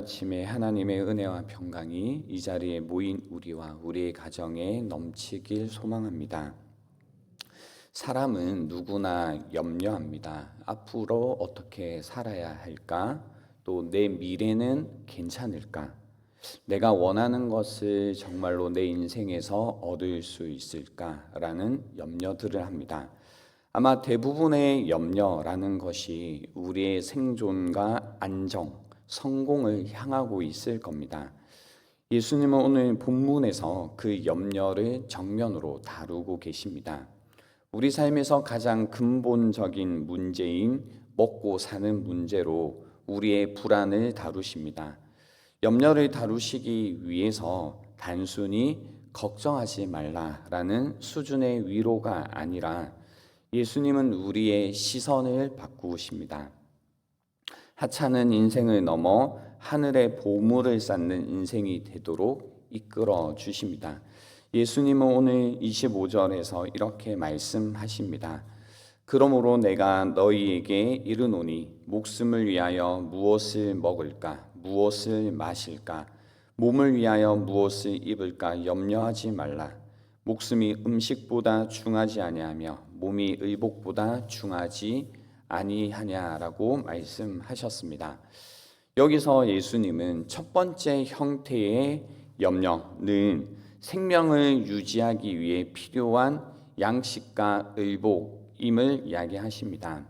아침에 하나님의 은혜와 평강이 이 자리에 모인 우리와 우리의 가정에 넘치길 소망합니다. 사람은 누구나 염려합니다. 앞으로 어떻게 살아야 할까? 또 내 미래는 괜찮을까? 내가 원하는 것을 정말로 내 인생에서 얻을 수 있을까라는 염려들을 합니다. 아마 대부분의 염려라는 것이 우리의 생존과 안정, 성공을 향하고 있을 겁니다. 예수님은 오늘 본문에서 그 염려를 정면으로 다루고 계십니다. 우리 삶에서 가장 근본적인 문제인 먹고 사는 문제로 우리의 불안을 다루십니다. 염려를 다루시기 위해서 단순히 걱정하지 말라라는 수준의 위로가 아니라 예수님은 우리의 시선을 바꾸십니다. 하찮은 인생을 넘어 하늘의 보물을 쌓는 인생이 되도록 이끌어 주십니다. 예수님은 오늘 25절에서 이렇게 말씀하십니다. 그러므로 내가 너희에게 이르노니 목숨을 위하여 무엇을 먹을까 무엇을 마실까 몸을 위하여 무엇을 입을까 염려하지 말라 목숨이 음식보다 중하지 아니하며 몸이 의복보다 중하지 아니하냐라고 말씀하셨습니다. 여기서 예수님은 첫 번째 형태의 염려는 생명을 유지하기 위해 필요한 양식과 의복임을 이야기하십니다.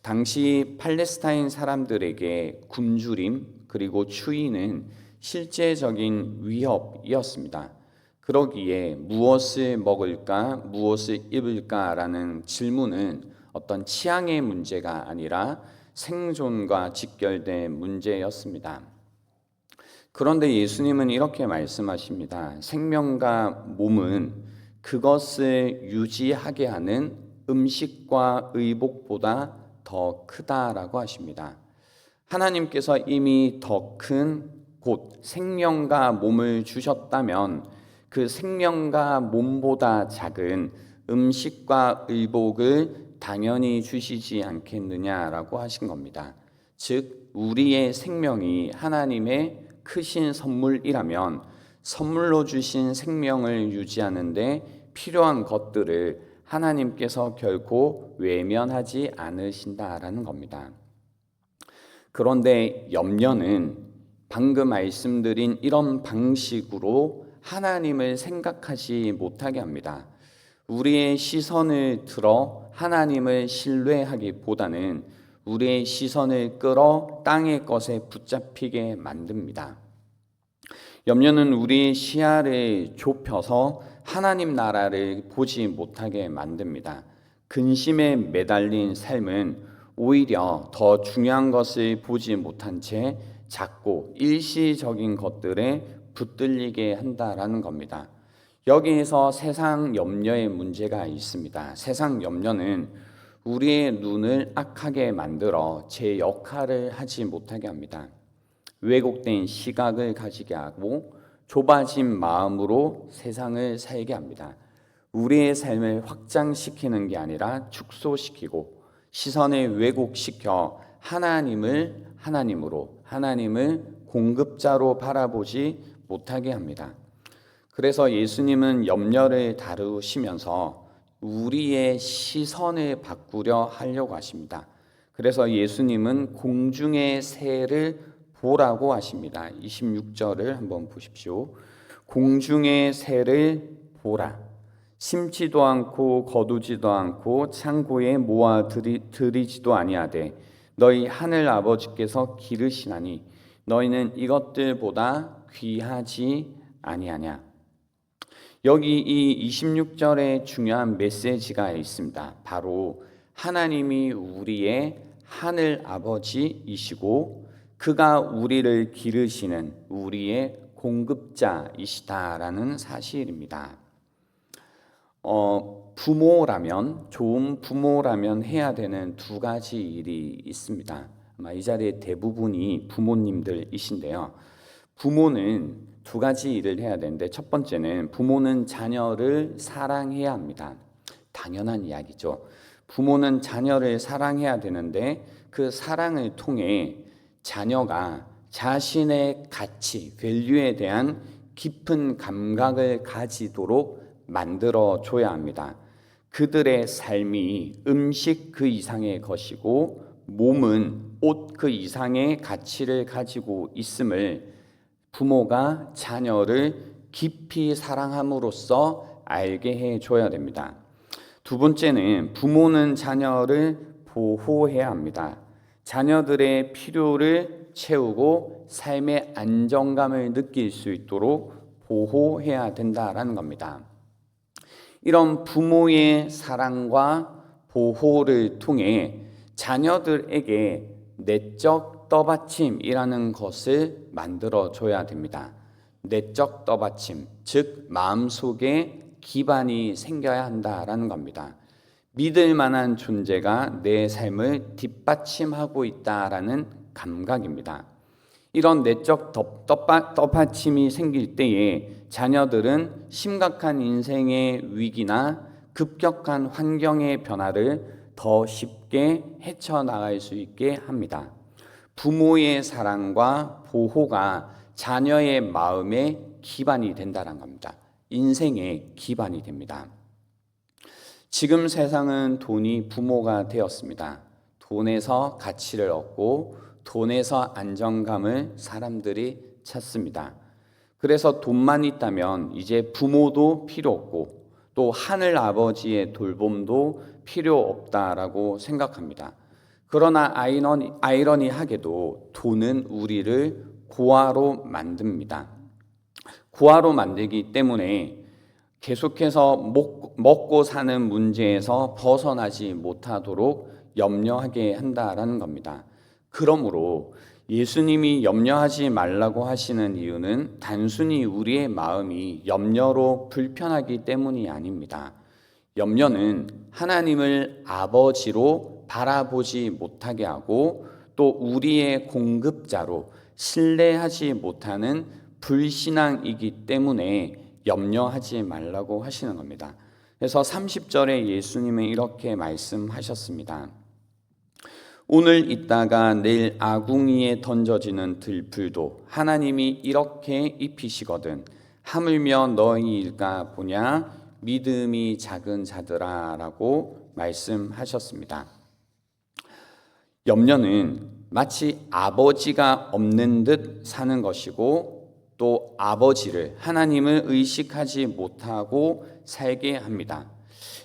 당시 팔레스타인 사람들에게 굶주림 그리고 추위는 실제적인 위협이었습니다. 그러기에 무엇을 먹을까, 무엇을 입을까라는 질문은 어떤 취향의 문제가 아니라 생존과 직결된 문제였습니다. 그런데 예수님은 이렇게 말씀하십니다. 생명과 몸은 그것을 유지하게 하는 음식과 의복보다 더 크다라고 하십니다. 하나님께서 이미 더 큰 곧 생명과 몸을 주셨다면 그 생명과 몸보다 작은 음식과 의복을 당연히 주시지 않겠느냐라고 하신 겁니다. 즉, 우리의 생명이 하나님의 크신 선물이라면 선물로 주신 생명을 유지하는데 필요한 것들을 하나님께서 결코 외면하지 않으신다라는 겁니다. 그런데 염려는 방금 말씀드린 이런 방식으로 하나님을 생각하지 못하게 합니다. 우리의 시선을 들어 하나님을 신뢰하기보다는 우리의 시선을 끌어 땅의 것에 붙잡히게 만듭니다. 염려는 우리의 시야를 좁혀서 하나님 나라를 보지 못하게 만듭니다. 근심에 매달린 삶은 오히려 더 중요한 것을 보지 못한 채 작고 일시적인 것들에 붙들리게 한다라는 겁니다. 여기에서 세상 염려의 문제가 있습니다. 세상 염려는 우리의 눈을 악하게 만들어 제 역할을 하지 못하게 합니다. 왜곡된 시각을 가지게 하고 좁아진 마음으로 세상을 살게 합니다. 우리의 삶을 확장시키는 게 아니라 축소시키고 시선을 왜곡시켜 하나님을 하나님으로 하나님을 공급자로 바라보지 못하게 합니다. 그래서 예수님은 염려를 다루시면서 우리의 시선을 바꾸려 하려고 하십니다. 그래서 예수님은 공중의 새를 보라고 하십니다. 26절을 한번 보십시오. 공중의 새를 보라. 심지도 않고 거두지도 않고 창고에 모아 들이지도 아니하되 너희 하늘 아버지께서 기르시나니 너희는 이것들보다 귀하지 아니하냐. 여기 이 26절에 중요한 메시지가 있습니다. 바로 하나님이 우리의 하늘 아버지이시고 그가 우리를 기르시는 우리의 공급자이시다라는 사실입니다. 어, 부모라면 좋은 부모라면 해야 되는 두 가지 일이 있습니다. 아마 이 자리에 대부분이 부모님들이신데요. 부모는 두 가지 일을 해야 되는데 첫 번째는 부모는 자녀를 사랑해야 합니다. 당연한 이야기죠. 부모는 자녀를 사랑해야 되는데 그 사랑을 통해 자녀가 자신의 가치, 밸류에 대한 깊은 감각을 가지도록 만들어 줘야 합니다. 그들의 삶이 음식 그 이상의 것이고 몸은 옷 그 이상의 가치를 가지고 있음을 부모가 자녀를 깊이 사랑함으로써 알게 해 줘야 됩니다. 두 번째는 부모는 자녀를 보호해야 합니다. 자녀들의 필요를 채우고 삶의 안정감을 느낄 수 있도록 보호해야 된다라는 겁니다. 이런 부모의 사랑과 보호를 통해 자녀들에게 내적 떠받침이라는 것을 만들어 줘야 됩니다. 내적 떠받침, 즉 마음 속에 기반이 생겨야 한다라는 겁니다. 믿을 만한 존재가 내 삶을 뒷받침하고 있다라는 감각입니다. 이런 내적 떠받침이 생길 때에 자녀들은 심각한 인생의 위기나 급격한 환경의 변화를 더 쉽게 헤쳐나갈 수 있게 합니다. 부모의 사랑과 보호가 자녀의 마음의 기반이 된다는 겁니다. 인생의 기반이 됩니다. 지금 세상은 돈이 부모가 되었습니다. 돈에서 가치를 얻고 돈에서 안정감을 사람들이 찾습니다. 그래서 돈만 있다면 이제 부모도 필요 없고 또 하늘 아버지의 돌봄도 필요 없다라고 생각합니다. 그러나 아이러니, 아이러니하게도 돈은 우리를 고아로 만듭니다. 고아로 만들기 때문에 계속해서 먹, 먹고 사는 문제에서 벗어나지 못하도록 염려하게 한다라는 겁니다. 그러므로 예수님이 염려하지 말라고 하시는 이유는 단순히 우리의 마음이 염려로 불편하기 때문이 아닙니다. 염려는 하나님을 아버지로 바라보지 못하게 하고 또 우리의 공급자로 신뢰하지 못하는 불신앙이기 때문에 염려하지 말라고 하시는 겁니다. 그래서 30절에 예수님은 이렇게 말씀하셨습니다. 오늘 있다가 내일 아궁이에 던져지는 들풀도 하나님이 이렇게 입히시거든 하물며 너희일까 보냐 믿음이 작은 자들아라고 말씀하셨습니다. 염려는 마치 아버지가 없는 듯 사는 것이고 또 아버지를 하나님을 의식하지 못하고 살게 합니다.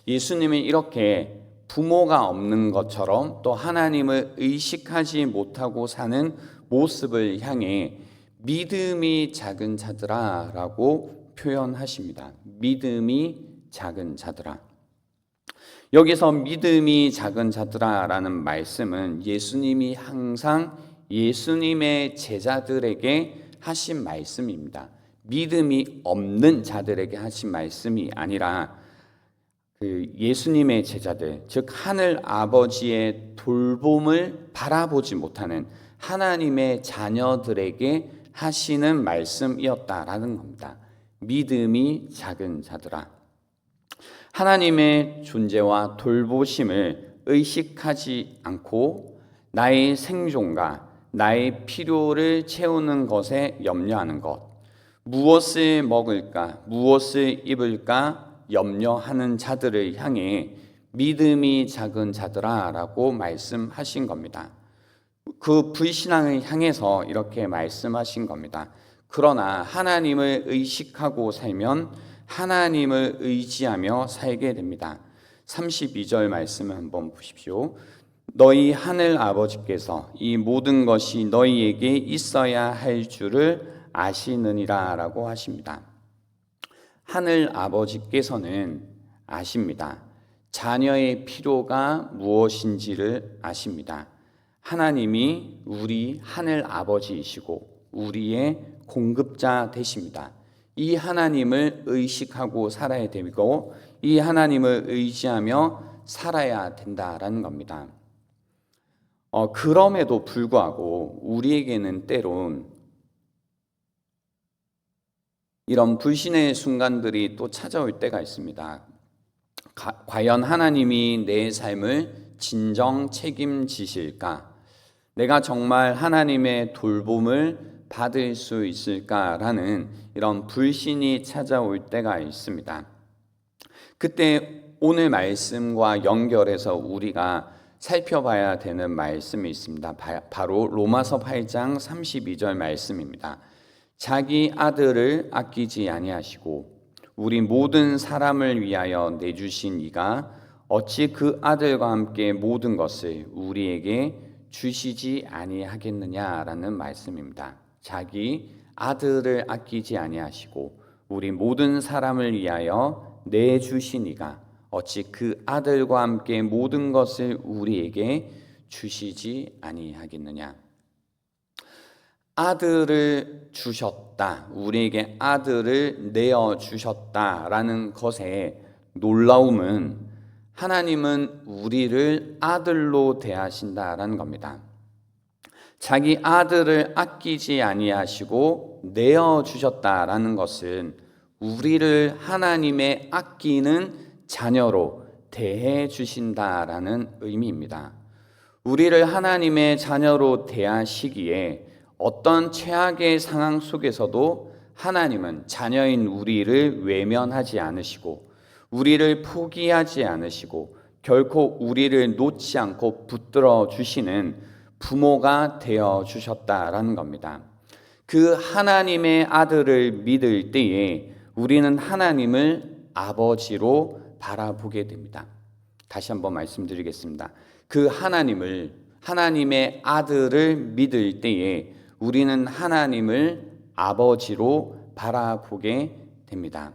예수님이 이렇게 부모가 없는 것처럼 또 하나님을 의식하지 못하고 사는 모습을 향해 믿음이 작은 자들아 라고 표현하십니다. 믿음이 작은 자들아. 여기서 믿음이 작은 자들아라는 말씀은 예수님이 항상 예수님의 제자들에게 하신 말씀입니다. 믿음이 없는 자들에게 하신 말씀이 아니라 그 예수님의 제자들, 즉 하늘 아버지의 돌봄을 바라보지 못하는 하나님의 자녀들에게 하시는 말씀이었다라는 겁니다. 믿음이 작은 자들아. 하나님의 존재와 돌보심을 의식하지 않고 나의 생존과 나의 필요를 채우는 것에 염려하는 것, 무엇을 먹을까, 무엇을 입을까 염려하는 자들을 향해 믿음이 작은 자들아 라고 말씀하신 겁니다. 그 불신앙을 향해서 이렇게 말씀하신 겁니다. 그러나 하나님을 의식하고 살면 하나님을 의지하며 살게 됩니다. 32절 말씀을 한번 보십시오. 너희 하늘 아버지께서 이 모든 것이 너희에게 있어야 할 줄을 아시느니라라고 하십니다. 하늘 아버지께서는 아십니다. 자녀의 필요가 무엇인지를 아십니다. 하나님이 우리 하늘 아버지이시고 우리의 공급자 되십니다. 이 하나님을 의식하고 살아야 되고 이 하나님을 의지하며 살아야 된다라는 겁니다. 어, 그럼에도 불구하고 우리에게는 때론 이런 불신의 순간들이 또 찾아올 때가 있습니다. 과연 하나님이 내 삶을 진정 책임지실까? 내가 정말 하나님의 돌봄을 받을 수 있을까라는 이런 불신이 찾아올 때가 있습니다. 그때 오늘 말씀과 연결해서 우리가 살펴봐야 되는 말씀이 있습니다. 바로 로마서 8장 32절 말씀입니다. 자기 아들을 아끼지 아니하시고 우리 모든 사람을 위하여 내주신 이가 어찌 그 아들과 함께 모든 것을 우리에게 주시지 아니하겠느냐라는 말씀입니다. 자기 아들을 아끼지 아니하시고 우리 모든 사람을 위하여 내주신 이가 어찌 그 아들과 함께 모든 것을 우리에게 주시지 아니하겠느냐. 아들을 주셨다. 우리에게 아들을 내어 주셨다라는 것에 놀라움은 하나님은 우리를 아들로 대하신다라는 겁니다. 자기 아들을 아끼지 아니하시고 내어 주셨다라는 것은 우리를 하나님의 아끼는 자녀로 대해 주신다라는 의미입니다. 우리를 하나님의 자녀로 대하시기에 어떤 최악의 상황 속에서도 하나님은 자녀인 우리를 외면하지 않으시고 우리를 포기하지 않으시고 결코 우리를 놓지 않고 붙들어 주시는 부모가 되어 주셨다라는 겁니다. 그 하나님의 아들을 믿을 때에 우리는 하나님을 아버지로 바라보게 됩니다. 다시 한번 말씀드리겠습니다. 그 하나님을 하나님의 아들을 믿을 때에 우리는 하나님을 아버지로 바라보게 됩니다.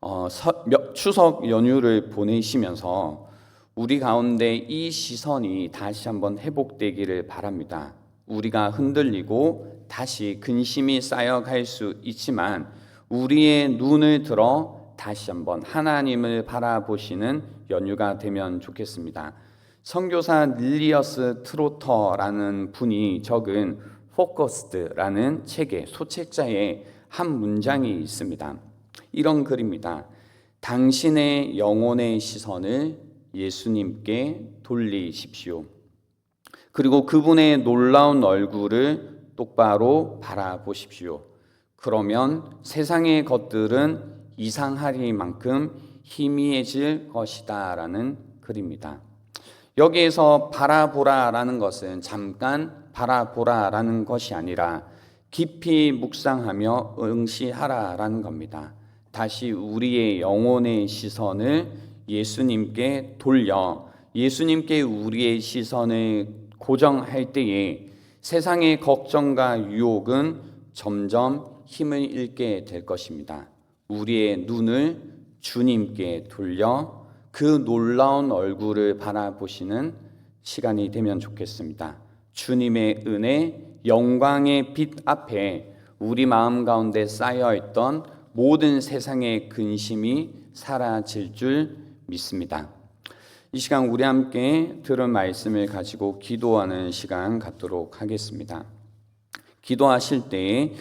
어, 서, 추석 연휴를 보내시면서 우리 가운데 이 시선이 다시 한번 회복되기를 바랍니다. 우리가 흔들리고 다시 근심이 쌓여갈 수 있지만 우리의 눈을 들어 다시 한번 하나님을 바라보시는 연휴가 되면 좋겠습니다. 선교사 닐리어스 트로터라는 분이 적은 포커스드라는 책의 소책자의 한 문장이 있습니다. 이런 글입니다. 당신의 영혼의 시선을 예수님께 돌리십시오. 그리고 그분의 놀라운 얼굴을 똑바로 바라보십시오. 그러면 세상의 것들은 이상하리만큼 희미해질 것이다 라는 글입니다. 여기에서 바라보라 라는 것은 잠깐 바라보라 라는 것이 아니라 깊이 묵상하며 응시하라 라는 겁니다. 다시 우리의 영혼의 시선을 예수님께 돌려 예수님께 우리의 시선을 고정할 때에 세상의 걱정과 유혹은 점점 힘을 잃게 될 것입니다. 우리의 눈을 주님께 돌려 그 놀라운 얼굴을 바라보시는 시간이 되면 좋겠습니다. 주님의 은혜, 영광의 빛 앞에 우리 마음 가운데 쌓여 있던 모든 세상의 근심이 사라질 줄 믿습니다. 이 시간 우리 함께 들은 말씀을 가지고 기도하는 시간 갖도록 하겠습니다. 기도하실 때에